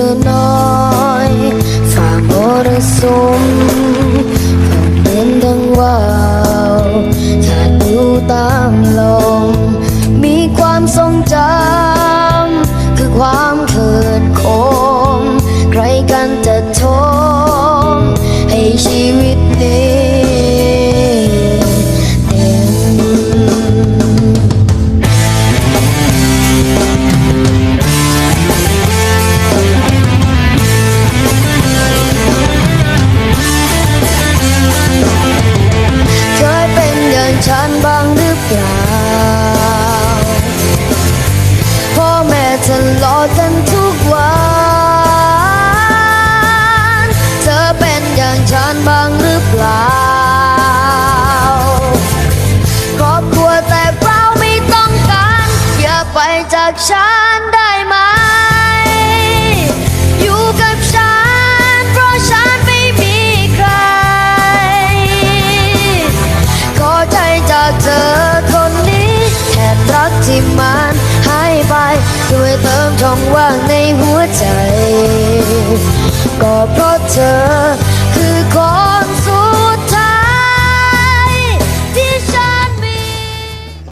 รือน้อยฝ่ามรสุมคงเป็นดังว่าถ้าดูตามลมมีความทรงจำคือความเขิดคมใครกันจะทมให้ชีวิต รอจันทุกวัน เธอเป็นอย่างฉันบ้างหรือเปล่า ครอบครัวแต่เปล่าไม่ต้องการ อย่าไปจากฉันได้ไหม อยู่กับฉัน เพราะฉันไม่มีใคร ขอใจจากเธอคนนี้แทนรักที่มา ช่วยเติมช่องว่างในหัวใจ ก็เพราะเธอ